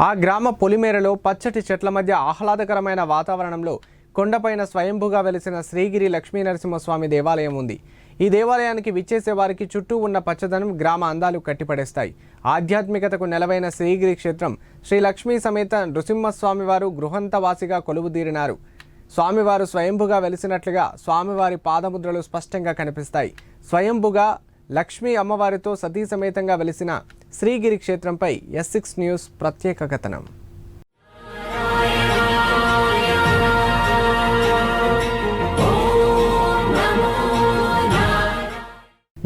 ఆ గ్రామ పొలిమేరలో పచ్చటి చెట్ల మధ్య ఆహ్లాదకరమైన వాతావరణంలో కొండపైన స్వయంభుగా వెలిసిన శ్రీగిరి లక్ష్మీ నరసింహస్వామి దేవాలయం ఉంది. ఈ దేవాలయానికి విచ్చేసే వారికి చుట్టూ ఉన్న పచ్చదనం గ్రామ అందాలు కట్టిపడేస్తాయి. ఆధ్యాత్మికతకు నెలవైన శ్రీగిరి క్షేత్రం శ్రీ లక్ష్మీ సమేత నృసింహస్వామివారు గృహంతవాసిగా కొలువుదీరినారు. స్వామివారు స్వయంభుగా వెలిసినట్లుగా స్వామివారి పాదముద్రలు స్పష్టంగా కనిపిస్తాయి. స్వయంభుగా లక్ష్మీ అమ్మవారితో సతీ సమేతంగా వెలిసిన శ్రీగిరి క్షేత్రంపై ఎస్ సిక్స్ న్యూస్ ప్రత్యేక కథనం.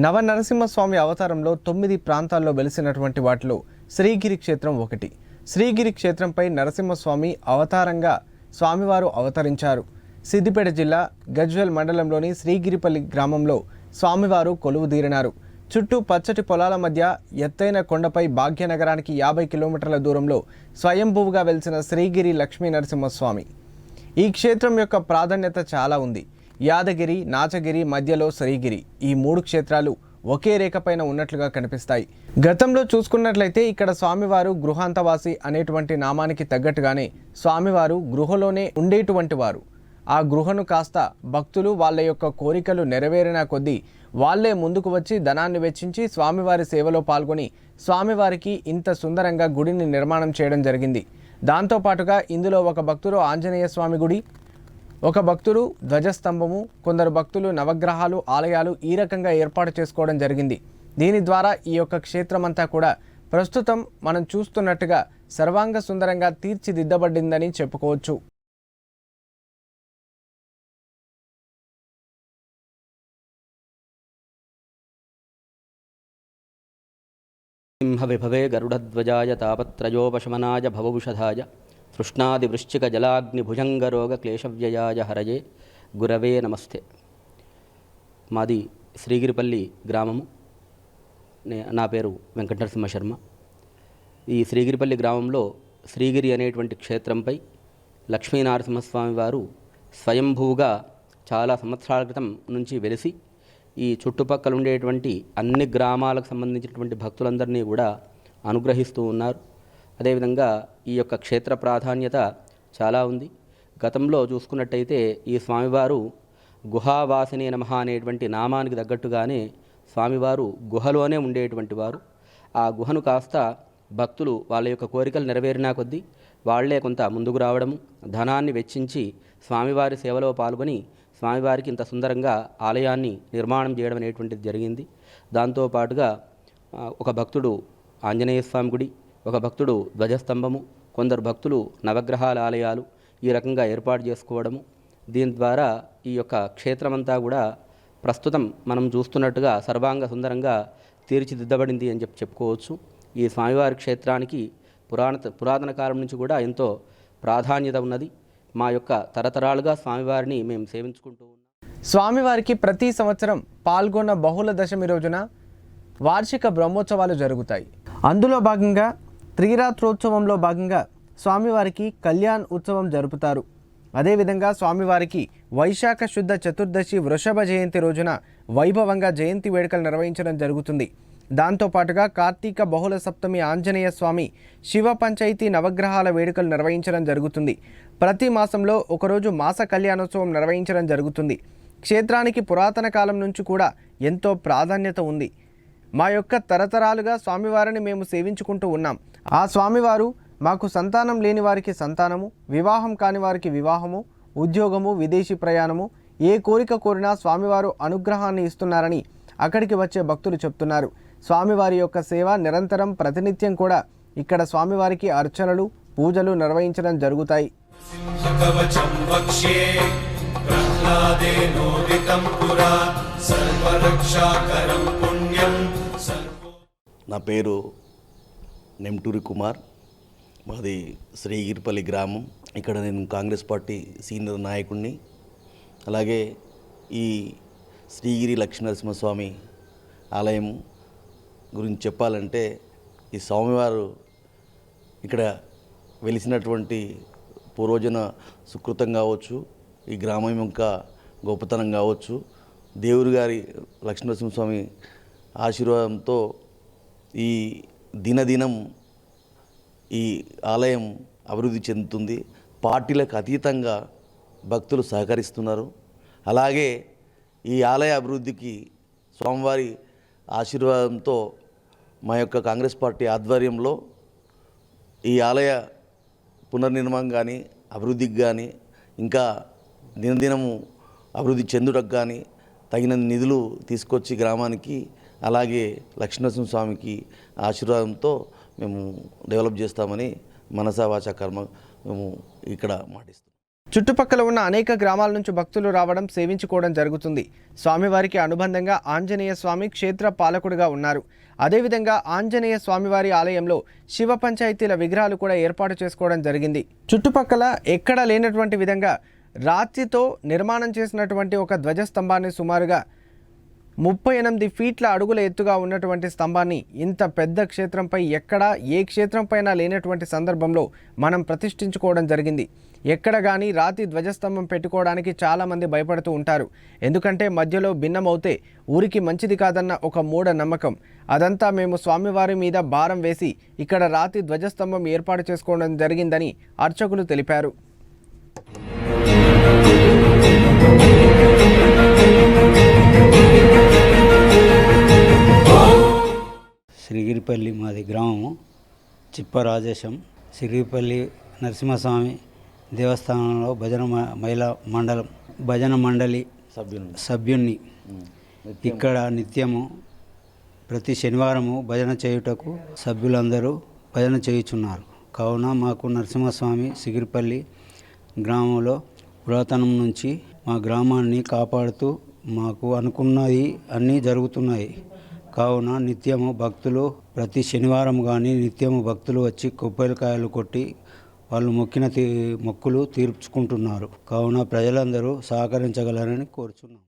నవ నరసింహస్వామి అవతారంలో తొమ్మిది ప్రాంతాల్లో వెలిసినటువంటి వాటిలో శ్రీగిరి క్షేత్రం ఒకటి. శ్రీగిరి క్షేత్రంపై నరసింహస్వామి అవతారంగా స్వామివారు అవతరించారు. సిద్దిపేట జిల్లా గజ్వెల్ మండలంలోని శ్రీగిరిపల్లి గ్రామంలో స్వామివారు కొలువుదీరినారు చుట్టూ పచ్చటి పొలాల మధ్య ఎత్తైన కొండపై భాగ్యనగరానికి యాభై కిలోమీటర్ల దూరంలో స్వయంభువుగా వెలిసిన శ్రీగిరి లక్ష్మీ నరసింహస్వామి. ఈ క్షేత్రం యొక్క ప్రాధాన్యత చాలా ఉంది. యాదగిరి నాచగిరి మధ్యలో శ్రీగిరి. ఈ మూడు క్షేత్రాలు ఒకే రేఖపైన ఉన్నట్లుగా కనిపిస్తాయి. గతంలో చూసుకున్నట్లయితే ఇక్కడ స్వామివారు గృహాంతవాసి అనేటువంటి నామానికి తగ్గట్టుగానే స్వామివారు గృహలోనే ఉండేటువంటి వారు. ఆ గృహను కాస్త భక్తులు వాళ్ళ యొక్క కోరికలు నెరవేరిన కొద్దీ వాళ్ళే ముందుకు వచ్చి ధనాన్ని వెచ్చించి స్వామివారి సేవలో పాల్గొని స్వామివారికి ఇంత సుందరంగా గుడిని నిర్మాణం చేయడం జరిగింది. దాంతోపాటుగా ఇందులో ఒక భక్తుడు ఆంజనేయ స్వామి గుడి ఒక భక్తుడు ధ్వజస్తంభము కొందరు భక్తులు నవగ్రహాలు ఆలయాలు ఈ రకంగా ఏర్పాటు చేసుకోవడం జరిగింది. దీని ద్వారా ఈ యొక్క క్షేత్రమంతా కూడా ప్రస్తుతం మనం చూస్తున్నట్టుగా సర్వాంగ సుందరంగా తీర్చిదిద్దబడిందని చెప్పుకోవచ్చు. సింహవిభవే గరుడధ్వజాయ తాపత్రయోపశమనాయ భవౌషధాయ తృష్ణాదివృశ్చికజలాగ్నిభుజంగరోగక్లేశవ్యయాయ హరయే గురవే నమస్తే మాది శ్రీగిరిపల్లి గ్రామము. నే- నా పేరు వెంకటనరసింహశర్మ. ఈ శ్రీగిరిపల్లి గ్రామంలో శ్రీగిరి అనేటువంటి క్షేత్రంపై లక్ష్మీనరసింహస్వామి వారు స్వయంభూగా చాలా సంవత్సరాల క్రితం నుంచి వెలిసి ఈ చుట్టుపక్కల ఉండేటువంటి అన్ని గ్రామాలకు సంబంధించినటువంటి భక్తులందరినీ కూడా అనుగ్రహిస్తూ ఉన్నారు. అదేవిధంగా ఈ యొక్క క్షేత్ర ప్రాధాన్యత చాలా ఉంది. గతంలో చూసుకున్నట్టయితే ఈ స్వామివారు గుహావాసిని నమ అనేటువంటి నామానికి తగ్గట్టుగానే స్వామివారు గుహలోనే ఉండేటువంటి వారు. ఆ గుహను కాస్త భక్తులు వాళ్ళ యొక్క కోరికలు నెరవేరినా కొద్దీ వాళ్ళే కొంత ముందుకు రావడము ధనాన్ని వెచ్చించి స్వామివారి సేవలో పాల్గొని స్వామివారికి ఇంత సుందరంగా ఆలయాన్ని నిర్మాణం చేయడం అనేటువంటిది జరిగింది. దాంతోపాటుగా ఒక భక్తుడు ఆంజనేయ స్వామి గుడి ఒక భక్తుడు ధ్వజస్తంభము కొందరు భక్తులు నవగ్రహాల ఆలయాలు ఈ రకంగా ఏర్పాటు చేసుకోవడము. దీని ద్వారా ఈ యొక్క క్షేత్రమంతా కూడా ప్రస్తుతం మనం చూస్తున్నట్టుగా సర్వాంగ సుందరంగా తీర్చిదిద్దబడింది అని చెప్పి చెప్పుకోవచ్చు. ఈ స్వామివారి క్షేత్రానికి పురాణ పురాతన కాలం నుంచి కూడా ఎంతో ప్రాధాన్యత ఉన్నది. మా యొక్క తరతరాలుగా స్వామివారిని మేము సేవించుకుంటూ ఉన్నాం. స్వామివారికి ప్రతి సంవత్సరం పాల్గొన్న బహుళ దశమి రోజున వార్షిక బ్రహ్మోత్సవాలు జరుగుతాయి. అందులో భాగంగా త్రిరాత్రోత్సవంలో భాగంగా స్వామివారికి కళ్యాణ్ ఉత్సవం జరుపుతారు. అదేవిధంగా స్వామివారికి వైశాఖ శుద్ధ చతుర్దశి వృషభ జయంతి రోజున వైభవంగా జయంతి వేడుకలు నిర్వహించడం జరుగుతుంది. దాంతోపాటుగా కార్తీక బహుళ సప్తమి ఆంజనేయ స్వామి శివ పంచాయతీ నవగ్రహాల వేడుకలు నిర్వహించడం జరుగుతుంది. ప్రతి మాసంలో ఒకరోజు మాస కళ్యాణోత్సవం నిర్వహించడం జరుగుతుంది. క్షేత్రానికి పురాతన కాలం నుంచి కూడా ఎంతో ప్రాధాన్యత ఉంది. మా యొక్క తరతరాలుగా స్వామివారిని మేము సేవించుకుంటూ ఉన్నాం. ఆ స్వామివారు మాకు సంతానం లేని వారికి సంతానము వివాహం కాని వారికి వివాహము ఉద్యోగము విదేశీ ప్రయాణము ఏ కోరిక కోరినా స్వామివారు అనుగ్రహాన్ని ఇస్తున్నారని అక్కడికి వచ్చే భక్తులు చెప్తున్నారు. స్వామివారి యొక్క సేవ నిరంతరం ప్రతినిత్యం కూడా ఇక్కడ స్వామివారికి అర్చనలు పూజలు నిర్వహించడం జరుగుతాయి. నా పేరు నెమ్టూరి కుమార్. మాది శ్రీగిరిపల్లి గ్రామం. ఇక్కడ నేను కాంగ్రెస్ పార్టీ సీనియర్ నాయకుడిని అలాగే ఈ శ్రీగిరి లక్ష్మీనరసింహస్వామి ఆలయం గురించి చెప్పాలంటే ఈ స్వామివారు ఇక్కడ వెలిసినటువంటి పూర్వజన సుకృతం కావచ్చు ఈ గ్రామం యొక్క గొప్పతనం కావచ్చు దేవుడి గారి లక్ష్మీనరసింహస్వామి ఆశీర్వాదంతో ఈ దినదినం ఈ ఆలయం అభివృద్ధి చెందుతుంది. పార్టీలకు అతీతంగా భక్తులు సహకరిస్తున్నారు. అలాగే ఈ ఆలయ అభివృద్ధికి స్వామివారి ఆశీర్వాదంతో మా యొక్క కాంగ్రెస్ పార్టీ ఆధ్వర్యంలో ఈ ఆలయ పునర్నిర్మాణం కానీ అభివృద్ధికి కానీ ఇంకా దినదినము అభివృద్ధి చెందుటకు కానీ తగిన నిధులు తీసుకొచ్చి గ్రామానికి అలాగే లక్ష్మీనరసింహస్వామికి ఆశీర్వాదంతో మేము డెవలప్ చేస్తామని మనసా వాచ కర్మ మేము ఇక్కడ మాటిస్తాం చుట్టుపక్కల ఉన్న అనేక గ్రామాల నుంచి భక్తులు రావడం సేవించుకోవడం జరుగుతుంది. స్వామివారికి అనుబంధంగా ఆంజనేయ స్వామి క్షేత్ర పాలకుడిగా ఉన్నారు. అదేవిధంగా ఆంజనేయ స్వామివారి ఆలయంలో శివ పంచాయతీల విగ్రహాలు కూడా ఏర్పాటు చేసుకోవడం జరిగింది. చుట్టుపక్కల ఎక్కడా లేనటువంటి విధంగా రాతితో నిర్మాణం చేసినటువంటి ఒక ధ్వజస్తంభాన్ని సుమారుగా ముప్పై ఎనిమిది ఫీట్ల అడుగుల ఎత్తుగా ఉన్నటువంటి స్తంభాన్ని ఇంత పెద్ద క్షేత్రంపై ఎక్కడా ఏ క్షేత్రంపైనా లేనటువంటి సందర్భంలో మనం ప్రతిష్ఠించుకోవడం జరిగింది. ఎక్కడ కానీ రాతి ధ్వజస్తంభం పెట్టుకోవడానికి చాలామంది భయపడుతూ ఉంటారు. ఎందుకంటే మధ్యలో భిన్నమవుతే ఊరికి మంచిది కాదన్న ఒక మూఢ నమ్మకం. అదంతా మేము స్వామివారి మీద భారం వేసి ఇక్కడ రాతి ధ్వజస్తంభం ఏర్పాటు చేసుకోవడం జరిగిందని అర్చకులు తెలిపారు. శ్రీగిరిపల్లి మాది గ్రామము చిప్పరాజేశం. శ్రీగిరిపల్లి నరసింహస్వామి దేవస్థానంలో భజన మహిళా మండలం భజన మండలి సభ్యులు సభ్యుణ్ణి. ఇక్కడ నిత్యము ప్రతి శనివారము భజన చేయుటకు సభ్యులందరూ భజన చేయుచున్నారు. కావున మాకు నరసింహస్వామి సిగిరిపల్లి గ్రామంలో పురాతనం నుంచి మా గ్రామాన్ని కాపాడుతూ మాకు అనుకున్నది అన్నీ జరుగుతున్నాయి. కావున నిత్యము భక్తులు ప్రతి శనివారం కానీ నిత్యము భక్తులు వచ్చి కొబ్బరికాయలు కొట్టి వాళ్ళు మొక్కిన తీ మొక్కులు తీర్చుకుంటున్నారు. కావున ప్రజలందరూ సహకరించగలరని కోరుచున్నాం.